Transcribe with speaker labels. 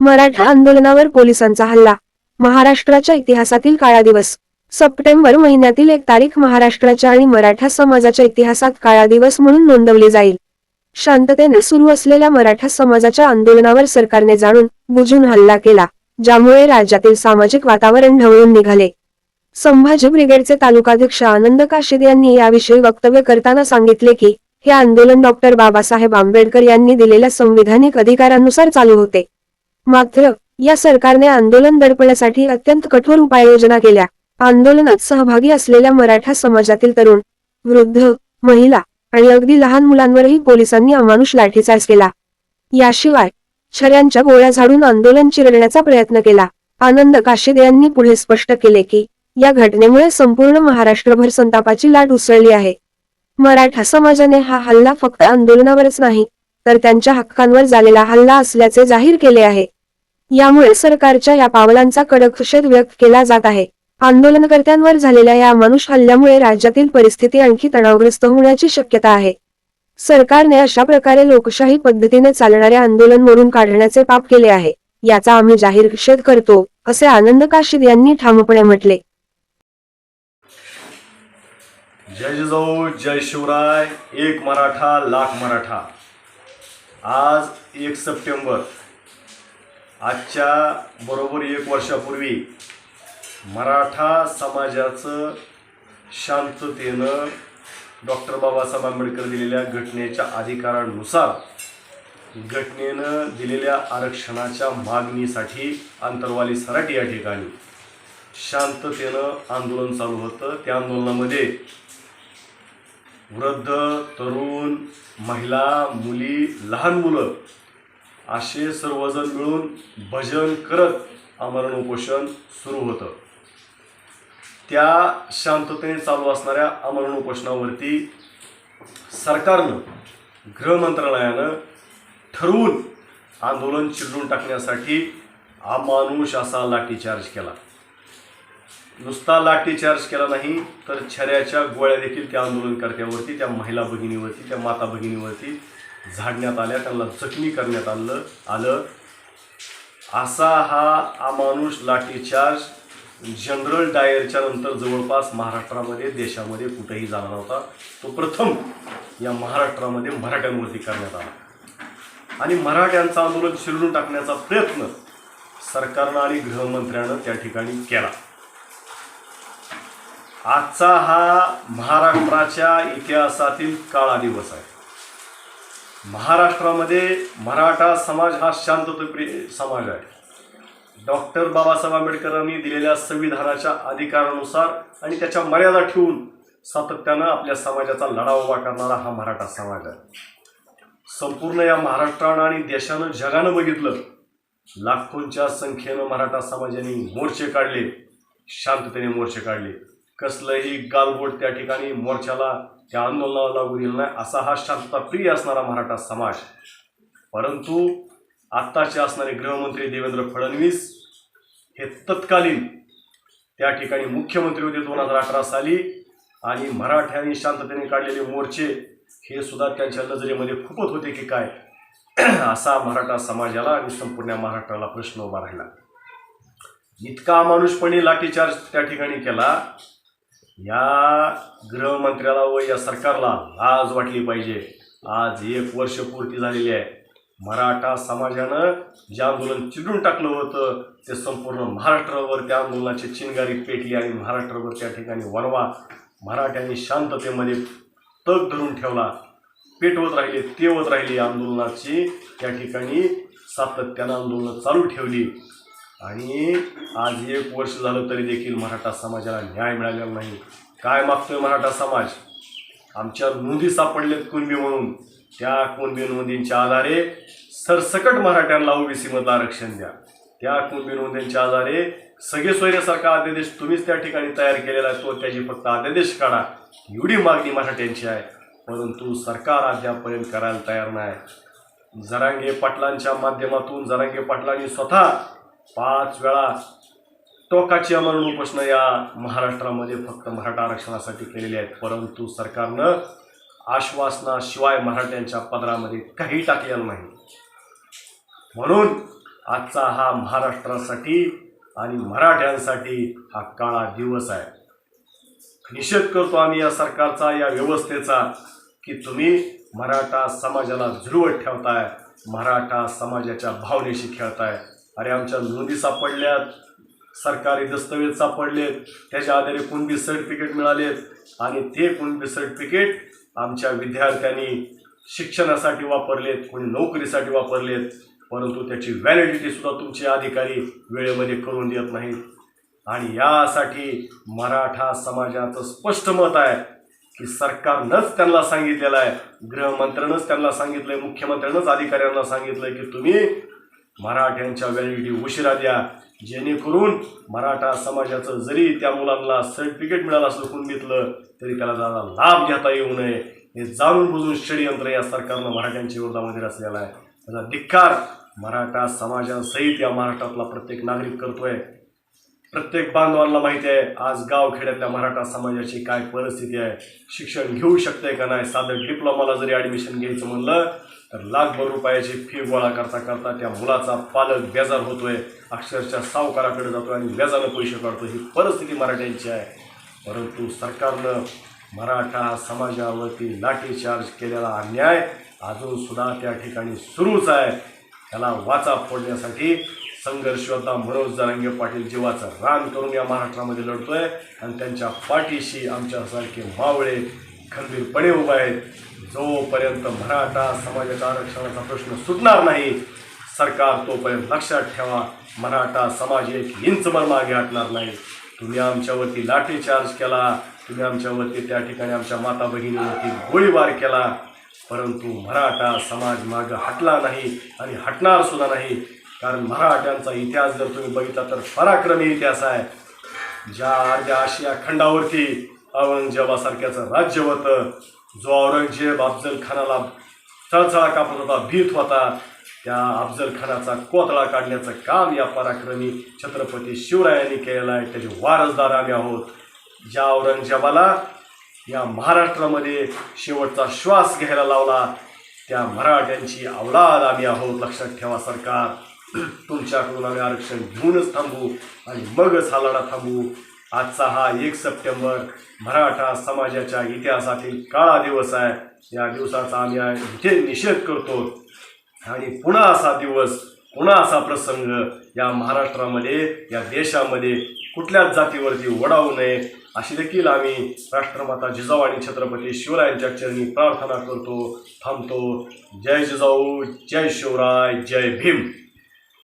Speaker 1: मराठा आंदोलनावर पोलिसांचा हल्ला. महाराष्ट्राच्या इतिहासातील काळा दिवस. सप्टेंबर महिन्यातील एक तारीख महाराष्ट्राच्या आणि मराठा समाजाच्या इतिहासात काळा दिवस म्हणून नोंदवली जाईल. शांततेने सुरू असलेल्या मराठा समाजाच्या आंदोलनावर सरकारने जाणून बुजून हल्ला केला ज्यामुळे राज्यातील सामाजिक वातावरण ढवळून निघाले. संभाजी ब्रिगेडचे तालुकाध्यक्ष आनंद काशीद यांनी याविषयी वक्तव्य करताना सांगितले की हे आंदोलन डॉक्टर बाबासाहेब आंबेडकर यांनी दिलेल्या संविधानिक अधिकारानुसार चालू होते. मात्र या सरकारने आंदोलन दडपण्यासाठी अत्यंत कठोर उपाययोजना केल्या. आंदोलनात सहभागी असलेल्या मराठा समाजातील तरुण वृद्ध महिला आणि अगदी लहान मुलांवरही पोलिसांनी अमानुष लाठीचार्ज केला. याशिवाय छऱ्यांच्या गोळ्या झाडून आंदोलन चिरडण्याचा प्रयत्न केला. आनंद काशीद यांनी पुढे स्पष्ट केले की या घटनेमुळे संपूर्ण महाराष्ट्रभर संतापाची लाट उसळली आहे. मराठा समाजाने हा हल्ला फक्त आंदोलनावरच नाही तर त्यांच्या हक्कांवर झालेला हल्ला असल्याचे जाहीर केले आहे. यामुळे सरकारच्या या पावलांचा कडक निषेध व्यक्त केला जात आहे. आंदोलनकर्त्यांवर झालेल्या या मनुष्य हल्ल्यामुळे राज्यातील परिस्थिती आणखी तणावग्रस्त होण्याची शक्यता आहे. सरकारने अशा प्रकारे लोकशाही पद्धतीने चालणारे आंदोलन मोडून काढण्याचे पाप केले आहे. याचा आम्ही जाहीर निषेध करतो असे आनंद काशीद यांनी ठामपणे म्हटले.
Speaker 2: जय जिजाऊ जय शिवराय एक मराठा लाख मराठा. आज एक सप्टेंबर. आजच्या बरोबर एक वर्षापूर्वी मराठा समाजाचं शांततेनं डॉक्टर बाबासाहेब आंबेडकर दिलेल्या घटनेच्या अधिकारानुसार घटनेनं दिलेल्या आरक्षणाच्या मागणीसाठी आंतरवाली सराटी या ठिकाणी शांततेनं आंदोलन चालू होतं. त्या आंदोलनामध्ये वृद्ध तरुण महिला मुली लहान मुलं असे सर्वजण मिळून भजन करत आमरण उपोषण सुरू होतं. त्या शांततेने चालू असणाऱ्या आमरण उपोषणावरती सरकारनं गृहमंत्रालयानं ठरवून आंदोलन चिरडून टाकण्यासाठी अमानुष असा लाठीचार्ज केला. नुसता लाठीचार्ज केला नाही तर छऱ्याच्या गोळ्या देखील त्या आंदोलनकर्त्यावरती त्या महिला भगिनीवरती त्या माता भगिनीवरती झाडण्यात आल्या त्यांना चकणी करण्यात आलं आलं. असा हा अमानुष लाठीचार्ज जनरल डायरच्या नंतर जवळपास महाराष्ट्रामध्ये देशामध्ये कुठेही झाला नव्हता तो प्रथम या महाराष्ट्रामध्ये मराठ्यांवरती करण्यात आला. आणि मराठ्यांचं आंदोलन शिरडून टाकण्याचा प्रयत्न सरकारनं आणि गृहमंत्र्यानं त्या ठिकाणी केला. आजचा हा महाराष्ट्राच्या इतिहासातील काळा दिवस आहे. महाराष्ट्रामध्ये मराठा समाज हा शांततेप्रिय समाज आहे. डॉक्टर बाबासाहेब आंबेडकरांनी दिलेल्या संविधानाच्या अधिकारानुसार आणि त्याच्या मर्यादा ठेवून सातत्यानं आपल्या समाजाचा लढा उभा करणारा हा मराठा समाज आहे. संपूर्ण या महाराष्ट्रानं आणि देशानं जगानं बघितलं लाखोंच्या संख्येनं मराठा समाजाने मोर्चे काढले शांततेने मोर्चे काढले. कसलंही गालबोट त्या ठिकाणी मोर्चाला त्या आंदोलनाला लागू दिलं नाही असा हा शांतताप्रिय असणारा मराठा समाज. परंतु आत्ताचे असणारे गृहमंत्री देवेंद्र फडणवीस हे तत्कालीन त्या ठिकाणी मुख्यमंत्री होते दोन हजार अठरा साली आणि मराठ्यांनी शांततेने काढलेले मोर्चे हे सुद्धा त्यांच्या नजरेमध्ये खुपत होते की काय? असा मराठा समाजाला आणि संपूर्ण महाराष्ट्राला प्रश्न उभा राहिला. इतका माणूसपणे लाठीचार्ज त्या ठिकाणी केला या गृहमंत्र्याला व या सरकारला लाज वाटली पाहिजे. आज एक वर्ष पूर्ती झालेली आहे. मराठा समाजानं जे आंदोलन चिडून टाकलं होतं ते संपूर्ण महाराष्ट्रावर त्या आंदोलनाची चिनगारी पेटली आणि महाराष्ट्रावर त्या ठिकाणी वनवा मराठ्यांनी शांततेमध्ये तग धरून ठेवला. पेटवत राहिले तेवत राहिली आंदोलनाची. त्या ठिकाणी सातत्यानं आंदोलनं चालू ठेवली. आणि आज एक वर्ष झालं तरी देखील मराठा समाजाला न्याय मिळालेला नाही. काय मागतोय मराठा समाज? आमच्या नोंदी सापडलेत कुणबी म्हणून. त्या कुणबी नोंदींच्या आधारे सरसकट मराठ्यांना ओबीसीमधलं आरक्षण द्या. त्या कुणबी नोंदींच्या आधारे सगळे सोयऱ्यासारखा अध्यादेश तुम्हीच त्या ठिकाणी तयार केलेला आहे. तो त्याची फक्त अध्यादेश काढा. एवढी मागणी मराठ्यांची आहे. परंतु सरकार अद्यापर्यंत करायला तयार नाही. जरांगे पाटलांच्या माध्यमातून जरांगे पाटलांनी स्वतः पाच वेळा टोकाची अमरण उपोषणं या महाराष्ट्रामध्ये फक्त मराठा आरक्षणासाठी केलेली आहेत. परंतु सरकारनं आश्वासनाशिवाय मराठ्यांच्या पदरामध्ये काही टाकलेलं नाही. म्हणून आजचा हा महाराष्ट्रासाठी आणि मराठ्यांसाठी हा काळा दिवस आहे. निषेध करतो आम्ही या सरकारचा या व्यवस्थेचा की तुम्ही मराठा समाजाला झुलवत ठेवताय मराठा समाजाच्या भावनेशी खेळताय. अरे आमच्या नोंदी सापडल्यात. सरकारी दस्तवेज सापडलेत. त्याच्या आधारे कुणबी सर्टिफिकेट मिळालेत? आणि ते कुणबी सर्टिफिकेट आमच्या विद्यार्थ्यांनी शिक्षणासाठी वापरलेत कोणी नोकरीसाठी वापरलेत? परंतु त्याची व्हॅलिडिटी सुद्धा तुमचे अधिकारी वेळेमध्ये करून देत नाहीत. आणि यासाठी मराठा समाजाचं स्पष्ट मत आहे की सरकारनंच त्यांना सांगितलेलं आहे. गृहमंत्र्यानंच त्यांना सांगितलंय मुख्यमंत्र्यानंच अधिकाऱ्यांना सांगितलंय की तुम्ही मराठ्यांच्या व्हॅलिडिटी उशिरा द्या. जेणेकरून मराठा समाजाचं जरी त्या मुलांना सर्टिफिकेट मिळालं असलं कुंडीतलं तरी त्याला त्याला लाभ घेता येऊ नये. हे जाणून बुजून षडयंत्र या सरकारनं मराठ्यांच्या विरोधामध्ये रचलेलं आहे. त्याचा धिक्कार मराठा समाजासहित या महाराष्ट्रातला प्रत्येक नागरिक करतोय. प्रत्येक बांधवांना माहिती आहे आज गावखेड्यातल्या मराठा समाजाची काय परिस्थिती आहे? शिक्षण घेऊ शकते का नाही? साधं डिप्लोमाला जरी ॲडमिशन घ्यायचं म्हणलं तर लाखभर रुपयाची फी गोळा करता करता त्या मुलाचा पालक बेजार होतोय अक्षरशः सावकाराकडे जातोय आणि व्याजानं पैसे काढतो ही परिस्थिती मराठ्यांची आहे. परंतु सरकारनं मराठा समाजावरती लाठीचार्ज केलेला अन्याय अजूनसुद्धा त्या ठिकाणी सुरूच आहे. त्याला वाचा फोडण्यासाठी संघर्ष मनोज जरांगे पाटील जीवाचं रान करून या महाराष्ट्रामध्ये लढतोय आणि त्यांच्या पाठीशी आमच्यासारखे मावळे खंबीरपणे उभे आहेत. जोपर्यंत मराठा समाजाच्या आरक्षणाचा प्रश्न सुटणार नाही सरकार तोपर्यंत लक्षात ठेवा मराठा समाज एक इंच मन मागे हटणार नाही. तुम्ही आमच्यावरती लाठीचार्ज केला तुम्ही आमच्यावरती त्या ठिकाणी आमच्या माता बहिणीवरती गोळीबार केला परंतु मराठा समाज मागं हटला नाही आणि हटणार सुद्धा नाही. कारण मराठ्यांचा इतिहास जर तुम्ही बघितला तर पराक्रमी इतिहास आहे. ज्या अर्ध्या आशिया खंडावरती औरंगजेबासारख्याचं राज्य होतं जो औरंगजेब अफजल खानाला चळचळा कापत होता भीत होता त्या अफजल खानाचा कोतळा काढण्याचं काम या पराक्रमी छत्रपती शिवरायांनी केलेलं आहे. त्याचे वारसदार आम्ही आहोत. ज्या औरंगजेबाला या महाराष्ट्रामध्ये शेवटचा श्वास घ्यायला लावला त्या मराठ्यांची अवलाद आम्ही आहोत. लक्षात ठेवा सरकार. तुमच्याकडून आम्ही आरक्षण घेऊनच थांबू आणि मगच हा लढा थांबू. आजचा हा एक सप्टेंबर मराठा समाजाच्या इतिहासातील काळा दिवस आहे. या दिवसाचा आम्ही इथे निषेध करतो. आणि पुन्हा असा दिवस पुन्हा असा प्रसंग या महाराष्ट्रामध्ये या देशामध्ये कुठल्याच जातीवरती वडावू नये. अशी देखील आम्ही राष्ट्रमाता जिजाऊ आणि छत्रपती शिवरायांच्या चरणी प्रार्थना करतो थांबतो. जय जिजाऊ जय शिवराय जय भीम.